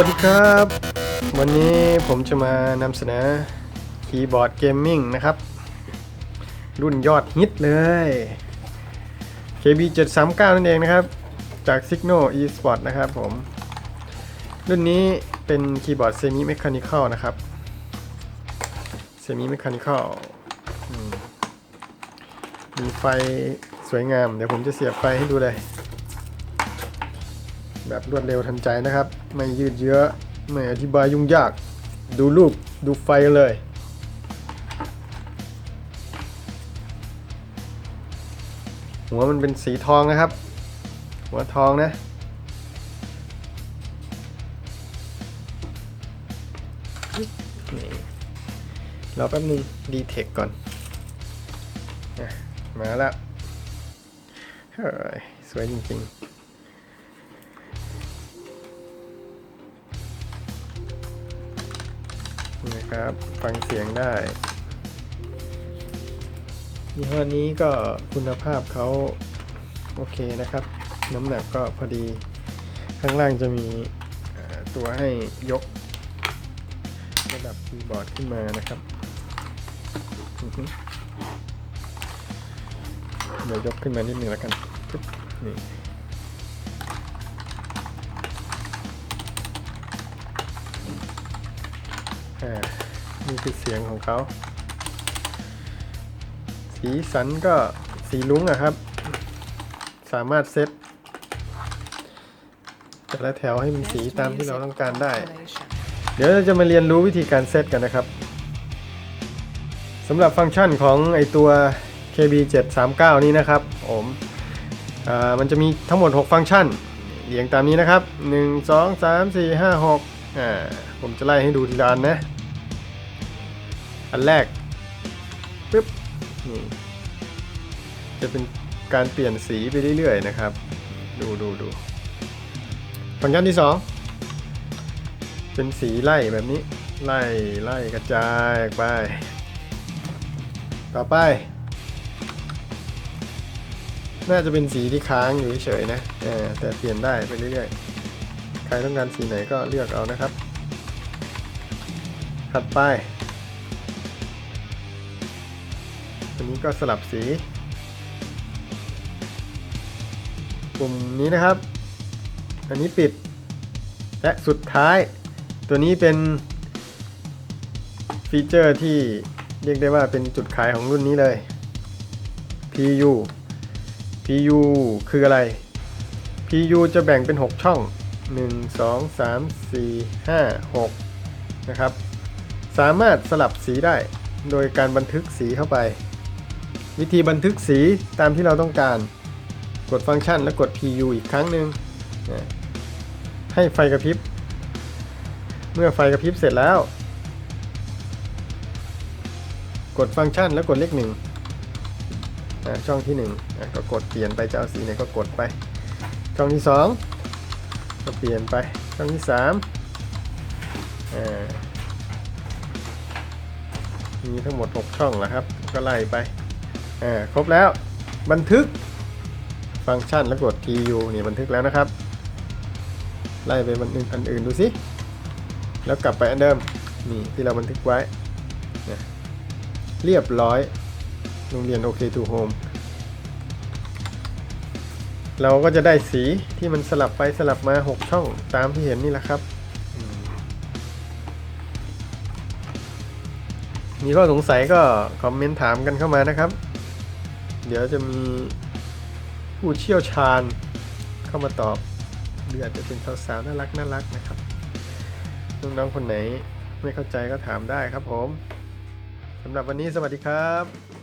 วัสดีครับ วันนี้ผมจะมานำเสนอคีย์บอร์ดเกมมิ่งนะครับ รุ่นยอดฮิตเลย KB 739นั่นเองนะครับ จาก Signo eSport นะครับผม รุ่นนี้เป็นคีย์บอร์ดเซมิ m ม c h a n i c a l นะครับเซมิ m ม c h a n i c a l มีไฟสวยงาม เดี๋ยวผมจะเสียบไฟให้ดูเลย แบบรวดเร็วทันใจนะครับ ไม่ยืดเยื้อไม่อธิบายยุ่งยาก ดูรูปดูไฟเลย หัวมันเป็นสีทองนะครับ หัวทองนะเรอแป๊บนึงดีเทคก่อน มาแล้ว เฮ้ย สวยจริงๆ นะครับ ฟังเสียงได้ยี่ห้อนี้ก็คุณภาพเขาโอเคนะครับ น้ำหนักก็พอดี ข้างล่างจะมีตัวให้ยก ระดับคีย์บอร์ดขึ้นมานะครับเดี๋ยวยกขึ้นมานิดนึ่งแล้วกันนี่ อ่านี่คือเสียงของเขา สีสันก็สีลุ้งอะครับ สามารถเซตแต่ละแถวให้มีสีตามที่เราต้องการได้ เดี๋ยวเราจะมาเรียนรู้วิธีการเซตกันนะครับสำหรับฟังก์ชันของไอตัว KB 739 นี้นะครับผมมันจะมีทั้งหมด 6 ฟังก์ชันเรียงตามนี้นะครับ 1 2 3 4 5 6อ่าผมจะไล่ให้ดูทีละอันนะ อันแรกปึ๊บนี่จะเป็นการเปลี่ยนสีไปเรื่อยๆนะครับ ดูดูดูฟังก์ชันที่สองเป็นสีไล่แบบนี้ ไล่ไล่กระจายไป ต่อไป น่าจะเป็นสีที่ค้างอยู่เฉยๆนะแต่เปลี่ยนได้ไปเรื่อยๆ ใครต้องการสีไหนก็เลือกเอานะครับถัดไป นี้ก็สลับสี ปุ่มนี้นะครับ อันนี้ปิด และสุดท้าย ตัวนี้เป็นฟีเจอร์ที่เรียกได้ว่าเป็นจุดขายของรุ่นนี้เลย PU PU คืออะไร PU จะแบ่งเป็น 6 ช่อง 1 2 3 4 5 6 นะครับ สามารถสลับสีได้โดยการบันทึกสีเข้าไป วิธีบันทึกสีตามที่เราต้องการ กดฟังก์ชันแล้วกด PU อีกครั้งหนึ่งให้ไฟกระพริบ เมื่อไฟกระพริบเสร็จแล้ว กดฟังก์ชันแล้วกดเลขหนึ่งช่องที่หนึ่งก็กดเปลี่ยนไปจะเอาสีไหนก็กดไป ช่องที่สองก็เปลี่ยนไป ช่องที่สามมีทั้งหมด 6 ช่องแล้วครับ ก็ไล่ไป อ่าครบแล้วบันทึกฟังก์ชันแล้วกด TU นี่บันทึกแล้วนะครับ ไล่ไปบันทึกอันอื่นดูสิ แล้วกลับไปอันเดิมนี่ที่เราบันทึกไว้นะเรียบร้อยโรงเรียน OK to Home เราก็จะได้สีที่มันสลับไปสลับมา 6 ช่องตามที่เห็นนี่แหละครับ มีข้อสงสัยก็คอมเมนต์ถามกันเข้ามานะครับ เดี๋ยวจะมีผู้เชี่ยวชาญเข้ามาตอบหรืออาจจะเป็นสาวๆน่ารักน่ารักนะครับน้องๆคนไหนไม่เข้าใจก็ถามได้ครับผมสำหรับวันนี้สวัสดีครับ